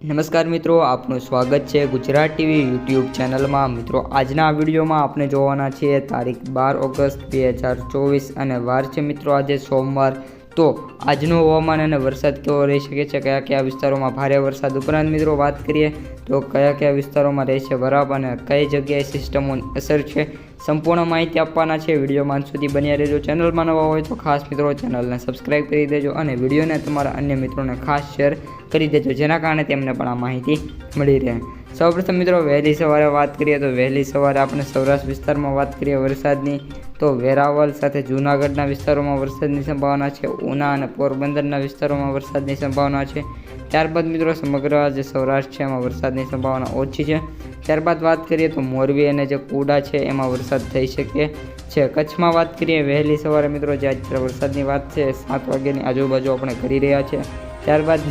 નમસ્કાર મિત્રો, આપનું સ્વાગત છે ગુજરાત ટીવી યુટ્યુબ ચેનલમાં. મિત્રો, આજના વિડીયોમાં આપણે જોવાના છીએ તારીખ બાર ઓગસ્ટ બે હજાર ચોવીસ અને વાર છે મિત્રો આજે સોમવાર. તો આજનું હવામાન અને વરસાદ કેવો રહી શકે છે, કયા કયા વિસ્તારોમાં ભારે વરસાદ ઉપરાંત મિત્રો વાત કરીએ તો કયા કયા વિસ્તારોમાં રહેશે વરાપ અને કઈ જગ્યાએ સિસ્ટમોની અસર છે સંપૂર્ણ માહિતી આપવાના છે. વિડીયોમાં અંત સુધી બન્યા રહેજો. ચેનલમાં નવા હોય તો ખાસ મિત્રો ચેનલને સબસ્ક્રાઇબ કરી દેજો અને વિડીયોને તમારા અન્ય મિત્રોને ખાસ શેર કરી દેજો. જેના કારણે તેમને પણ આ માહિતી મળી રહે. સૌપ્રથમ મિત્રો વહેલી સવારે વાત કરીએ તો વહેલી સવારે આપણે સૌરાષ્ટ્ર વિસ્તારમાં વાત કરીએ વરસાદની. તો વેરાવલ સાથે જૂનાગઢના વિસ્તારોમાં વરસાદની સંભાવના છે. ઉના અને પોરબંદરના વિસ્તારોમાં વરસાદની સંભાવના છે. ત્યારબાદ મિત્રો સમગ્ર જે સૌરાષ્ટ્ર છે, એમાં વરસાદની સંભાવના ઓછી છે. ત્યારબાદ વાત કરીએ તો મોરબી અને જે કુડા છે, એમાં વરસાદ થઈ શકે છે. કચ્છમાં વાત કરીએ વહેલી સવારે મિત્રો જે અત્યારે વરસાદની વાત છે, સાત વાગ્યાની આજુબાજુ આપણે કરી રહ્યા છીએ ત્યારબાદ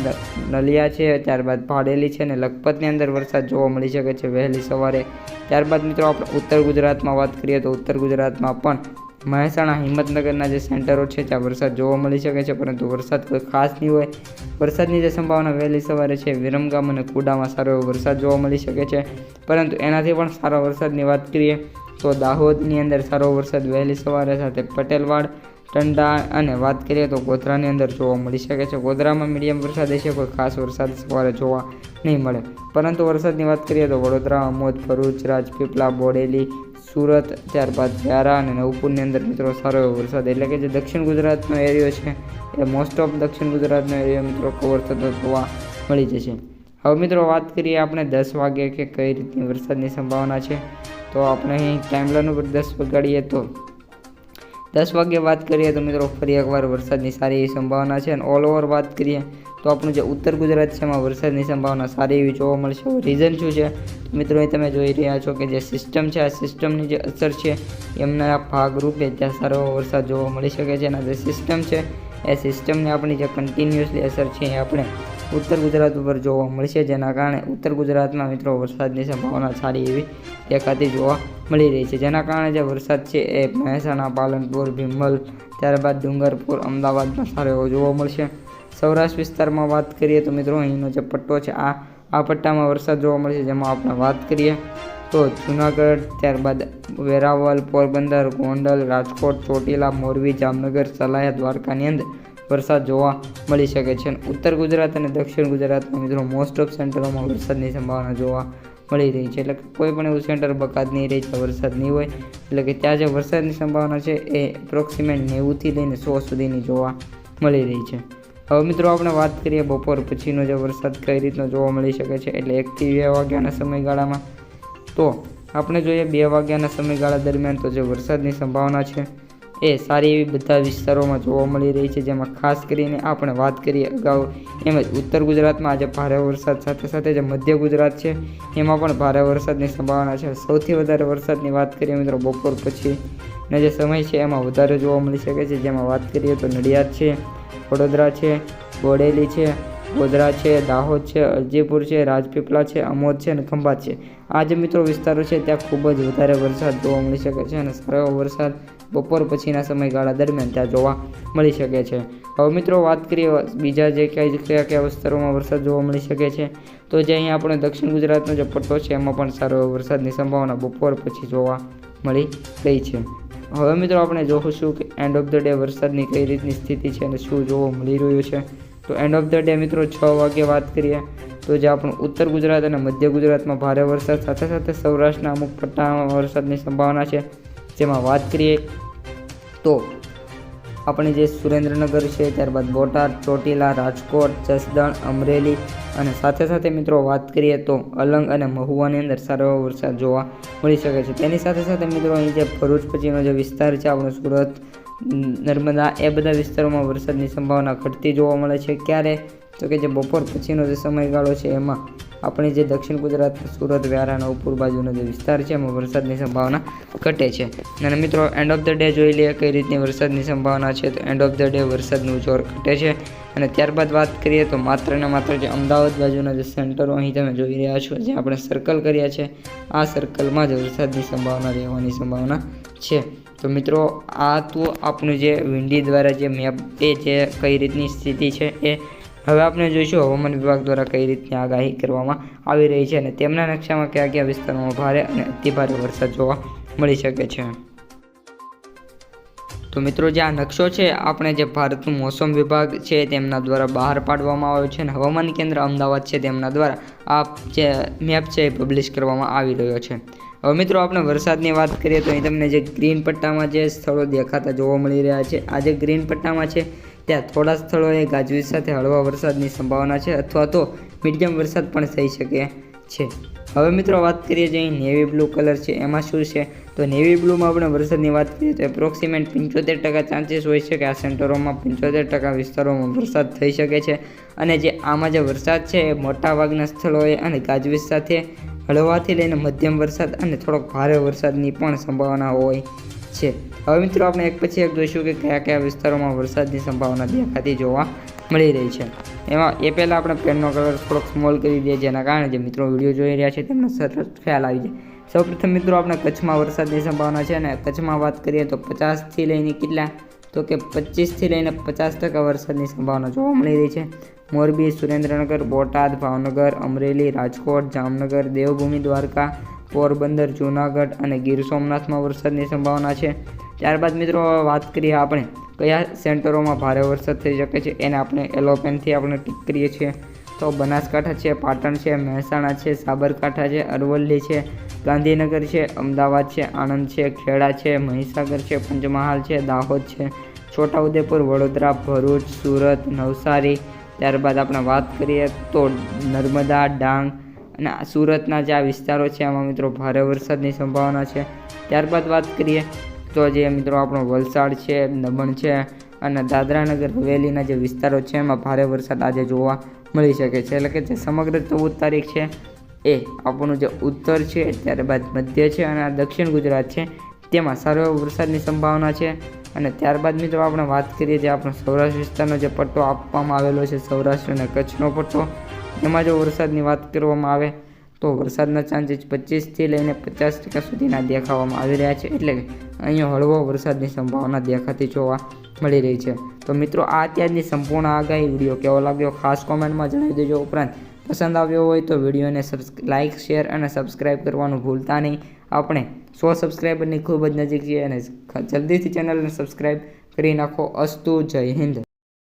નલિયા છે ત્યારબાદ ભાડેલી છે અને લખપતની અંદર વરસાદ જોવા મળી શકે છે વહેલી સવારે. ત્યારબાદ મિત્રો આપણે ઉત્તર ગુજરાતમાં વાત કરીએ તો ઉત્તર ગુજરાતમાં પણ મહેસાણા, હિંમતનગરના જે સેન્ટરો છે ત્યાં વરસાદ જોવા મળી શકે છે, પરંતુ વરસાદ કોઈ ખાસ નહીં હોય. વરસાદની જે સંભાવના વહેલી સવારે છે, વિરમગામ અને કુડામાં સારો એવો વરસાદ જોવા મળી શકે છે. પરંતુ એનાથી પણ સારા વરસાદની વાત કરીએ તો દાહોદની અંદર સારો વરસાદ વહેલી સવારે સાથે પટેલવાડ ટંડા અને વાત કરીએ તો ગોધરાની અંદર જોવા મળી શકે છે. ગોધરામાં મીડિયમ વરસાદ હશે, કોઈ ખાસ વરસાદ સવારે જોવા નહીં મળે. પરંતુ વરસાદની વાત કરીએ તો વડોદરા અમોદ ભરૂચ, રાજપીપળા, બોડેલી, સુરત, ત્યારબાદ વ્યારા અને નવપુરની અંદર મિત્રો સારો એવો વરસાદ. એટલે કે જે દક્ષિણ ગુજરાતનો એરિયો છે, એ મોસ્ટ ઓફ દક્ષિણ ગુજરાતનો એરિયો મિત્રો કવર થતો જોવા મળી જશે. હવે મિત્રો વાત કરીએ આપણે દસ વાગે કે કઈ રીતની વરસાદની સંભાવના છે. તો આપણે અહીં ટાઈમલાઈન ઉપર દસ વગાડીએ તો દસ વાગ્યે વાત કરીએ તો મિત્રો ફરી એકવાર વરસાદની સારી એવી સંભાવના છે અને ઓલ ઓવર વાત કરીએ તો આપણું જે ઉત્તર ગુજરાત છે એમાં વરસાદની સંભાવના સારી એવી જોવા મળશે. રીઝન શું છે? મિત્રો અહીં તમે જોઈ રહ્યા છો કે જે સિસ્ટમ છે, આ સિસ્ટમની જે અસર છે, એમના ભાગરૂપે ત્યાં સારો વરસાદ જોવા મળી શકે છે અને જે સિસ્ટમ છે, એ સિસ્ટમની આપણી જે કન્ટિન્યુઅસલી અસર છે એ આપણે ઉત્તર ગુજરાત ઉપર જોવા મળશે. જેના કારણે ઉત્તર ગુજરાતમાં મિત્રો વરસાદની સંભાવના સારી એવી દેખાતી જોવા મળી રહી છે. જેના કારણે જે વરસાદ છે એ મહેસાણા, પાલનપુર, ભીમલ, ત્યારબાદ ડુંગરપુર, અમદાવાદમાં સારો એવો જોવા મળશે. સૌરાષ્ટ્ર વિસ્તારમાં વાત કરીએ તો મિત્રો અહીંનો જે પટ્ટો છે, આ આ પટ્ટામાં વરસાદ જોવા મળશે. જેમાં આપણે વાત કરીએ તો જુનાગઢ, ત્યારબાદ વેરાવલ પોરબંદર, ગોંડલ, રાજકોટ, ચોટીલા, મોરબી, જામનગર, સલાયા, દ્વારકાની અંદર વરસાદ જોવા મળી શકે છે. ઉત્તર ગુજરાત અને દક્ષિણ ગુજરાતના મિત્રો મોસ્ટ ઓફ સેન્ટરોમાં વરસાદની સંભાવના જોવા મળી રહી છે. એટલે કોઈ પણ એવું સેન્ટર બકાત નહીં રહી છે વરસાદ નહીં હોય. એટલે કે ત્યાં જે વરસાદની સંભાવના છે, એ એપ્રોક્સિમેટ નેવુંથી લઈને સો સુધીની જોવા મળી રહી છે. હવે મિત્રો આપણે વાત કરીએ બપોર પછીનો જે વરસાદ કઈ રીતનો જોવા મળી શકે છે. એટલે એકથી બે વાગ્યાના સમયગાળામાં. તો આપણે જોઈએ બે વાગ્યાના સમયગાળા દરમિયાન તો જે વરસાદની સંભાવના છે એ સારી એવી બધા વિસ્તારોમાં જોવા મળી રહી છે, જેમાં ખાસ કરીને આપણે વાત કરીએ અગાઉ, એમ જ ઉત્તર ગુજરાતમાં આજે ભારે વરસાદ સાથે સાથે જે મધ્ય ગુજરાત છે, એમાં પણ ભારે વરસાદની સંભાવના છે. સૌથી વધારે વરસાદની વાત કરીએ મિત્રો બપોર પછી, ને જે સમય છે એમાં વધારે જોવા મળી શકે છે. જેમાં વાત કરીએ તો નડિયાદ છે, વડોદરા છે, બોડેલી છે ગોધરા છે, દાહોદ છે, અરજીપુર છે, રાજપીપળા છે અમોદ છે અને ખંભાત છે. આ જે મિત્રો વિસ્તારો છે, ત્યાં ખૂબ જ વધારે વરસાદ જોવા મળી શકે છે અને સારો વરસાદ બપોર પછીના સમયગાળા દરમિયાન ત્યાં જોવા મળી શકે છે. હવે મિત્રો વાત કરીએ બીજા જે કયા કયા કયા વિસ્તારોમાં વરસાદ જોવા મળી શકે છે, તો જે અહીંયા આપણે દક્ષિણ ગુજરાતનો જે પટ્ટો છે, એમાં પણ સારો વરસાદની સંભાવના બપોર પછી જોવા મળી રહી છે. હવે મિત્રો આપણે જોઈશું કે એન્ડ ઓફ ધ ડે વરસાદની કઈ રીતની સ્થિતિ છે અને શું જોવા મળી રહ્યું છે? તો એન્ડ ઓફ ધ ડે મિત્રો છ વાગે વાત કરીએ તો જે આપણું ઉત્તર ગુજરાત અને મધ્ય ગુજરાતમાં ભારે વરસાદ, સાથે સાથે સૌરાષ્ટ્રના અમુક પટ્ટામાં વરસાદની સંભાવના છે, જેમાં વાત કરીએ તો આપણે જે સુરેન્દ્રનગર છે, ત્યારબાદ બોટાદ, ચોટીલા, રાજકોટ, જસદણ, અમરેલી અને સાથે સાથે મિત્રો વાત કરીએ તો અલંગ અને મહુવાની અંદર સારો વરસાદ જોવા મળી શકે છે. તેની સાથે સાથે મિત્રો અહીં જે ભરૂચ પછીનો જે વિસ્તાર છે, આપણો સુરત નર્મદા એ બધા વિસ્તારોમાં વરસાદની સંભાવના ઘટતી જોવા મળે છે. ક્યારે? તો કે જે બપોર પછીનો જે સમયગાળો છે, એમાં આપણી જે દક્ષિણ ગુજરાત, સુરત વ્યારા નવપુર બાજુનો જે વિસ્તાર છે, એમાં વરસાદની સંભાવના ઘટે છે. અને મિત્રો એન્ડ ઓફ ધ ડે જોઈ લઈએ કઈ રીતની વરસાદની સંભાવના છે. તો એન્ડ ઓફ ધ ડે વરસાદનું જોર ઘટે છે. અને ત્યારબાદ વાત કરીએ તો માત્ર ને માત્ર જે અમદાવાદ બાજુના જે સેન્ટરો અહીં તમે જોઈ રહ્યા છો, જે આપણે સર્કલ કર્યા છે, આ સર્કલમાં જ વરસાદની સંભાવના રહેવાની સંભાવના છે. તો મિત્રો, આ તો આપણું જે વિંડી દ્વારા જે મેપ એ જે કઈ રીતની સ્થિતિ છે એ હવે આપણે જોઈશું. હવામાન વિભાગ દ્વારા કઈ રીતની આગાહી કરવામાં આવી રહી છે અને તેમના નકશામાં કયા કયા વિસ્તારોમાં ભારે અને અતિભારે વરસાદ જોવા મળી શકે છે. તો મિત્રો, જે આ નકશો છે, આપણે જે ભારતનું મોસમ વિભાગ છે તેમના દ્વારા બહાર પાડવામાં આવ્યો છે અને હવામાન કેન્દ્ર અમદાવાદ છે તેમના દ્વારા આ જે મેપ છે એ પબ્લિશ કરવામાં આવી રહ્યો છે. હવે મિત્રો આપણે વરસાદની વાત કરીએ તો અહીં તમને જે ગ્રીન પટ્ટામાં જે સ્થળો દેખાતા જોવા મળી રહ્યા છે, આ જે ગ્રીન પટ્ટામાં છે, ત્યાં થોડા સ્થળોએ ગાજવીજ સાથે હળવા વરસાદની સંભાવના છે અથવા તો મીડિયમ વરસાદ પણ થઈ શકે છે. હવે મિત્રો વાત કરીએ જે અહીં નેવી બ્લુ કલર છે, એમાં શું છે? તો નેવી બ્લુમાં આપણે વરસાદની વાત કરીએ તો એપ્રોક્સિમેટ પંચોતેર ટકા ચાન્સીસ હોય છે કે આ સેન્ટરોમાં પંચોતેર ટકા વિસ્તારોમાં વરસાદ થઈ શકે છે. અને જે આમાં જે વરસાદ છે, એ મોટાભાગના સ્થળોએ અને ગાજવીજ સાથે હળવાથી લઈને મધ્યમ વરસાદ અને થોડોક ભારે વરસાદની પણ સંભાવના હોય છે. હવે મિત્રો આપણે એક પછી એક જોઈશું કે કયા કયા વિસ્તારોમાં વરસાદની સંભાવના દેખાતી જોવા મળી રહી છે. એમાં એ પહેલાં આપણે પેનનો કલર થોડોક સ્મોલ કરી દઈએ, જેના કારણે જે મિત્રો વીડિયો જોઈ રહ્યા છે તેમને સરસ ખ્યાલ આવી જાય. સૌપ્રથમ મિત્રો આપણે કચ્છમાં વરસાદની સંભાવના છે અને કચ્છમાં વાત કરીએ તો પચાસથી લઈને કેટલા? તો કે પચીસથી લઈને પચાસ ટકા વરસાદની સંભાવના જોવા મળી રહી છે. મોરબી, સુરેન્દ્રનગર, બોટાદ, ભાવનગર, અમરેલી, રાજકોટ, જામનગર, દેવભૂમિ, દ્વારકા, પોરબંદર, જૂનાગઢ અને ગીર સોમનાથમાં વરસાદની સંભાવના છે. ત્યારબાદ મિત્રો, વાત કરીએ આપણે કયા સેન્ટરોમાં ભારે વરસાદ થઈ શકે છે એને આપણે એલોપેનથી આપણે ટીક કરીએ છીએ. તો બનાસકાંઠા છે, પાટણ છે, મહેસાણા છે, સાબરકાંઠા છે, અરવલ્લી છે, ગાંધીનગર છે, અમદાવાદ છે, આણંદ છે, ખેડા છે, મહીસાગર છે, પંચમહાલ છે, દાહોદ છે, છોટાઉદેપુર, વડોદરા, ભરૂચ, સુરત, નવસારી ત્યારબાદ આપણે વાત કરીએ તો નર્મદા, ડાંગ અને સુરતના જે આ વિસ્તારો છે, આમાં મિત્રો ભારે વરસાદની સંભાવના છે. ત્યારબાદ વાત કરીએ તો જે મિત્રો આપણો વલસાડ છે, દમણ છે અને દાદરાનગર, હવેલીના જે વિસ્તારો છે, એમાં ભારે વરસાદ આજે જોવા મળી શકે છે. એટલે કે જે સમગ્ર ચૌદ તારીખ છે એ આપણું જે ઉત્તર છે, ત્યારબાદ મધ્ય છે અને આ દક્ષિણ ગુજરાત છે, તેમાં સારો એવો વરસાદની સંભાવના છે. અને ત્યારબાદ મિત્રો આપણે વાત કરીએ જે આપણો સૌરાષ્ટ્ર વિસ્તારનો જે પટ્ટો આપવામાં આવેલો છે, સૌરાષ્ટ્ર અને કચ્છનો પટ્ટો. એમાં જો વરસાદની વાત કરવામાં આવે તો વરસાદના ચાન્સીસ પચીસથી લઈને પચાસ ટકા સુધીના દેખાવામાં આવી રહ્યા છે. એટલે અહીંયા હળવો વરસાદની સંભાવના દેખાતી જોવા મળી રહી છે. તો મિત્રો, આ અત્યારની સંપૂર્ણ આગાહી વીડિયો કેવો લાગ્યો ખાસ કોમેન્ટમાં જણાવી દેજો. ઉપરાંત પસંદ આવ્યો હોય તો વિડીયોને લાઇક, શેર અને સબસ્ક્રાઈબ કરવાનું ભૂલતા નહીં. આપણે સો સબસ્ક્રાઈબરની ખૂબ જ નજીક છે અને જલ્દીથી ચેનલને સબસ્ક્રાઈબ કરી નાખો. અસ્તુ જય હિન્દ.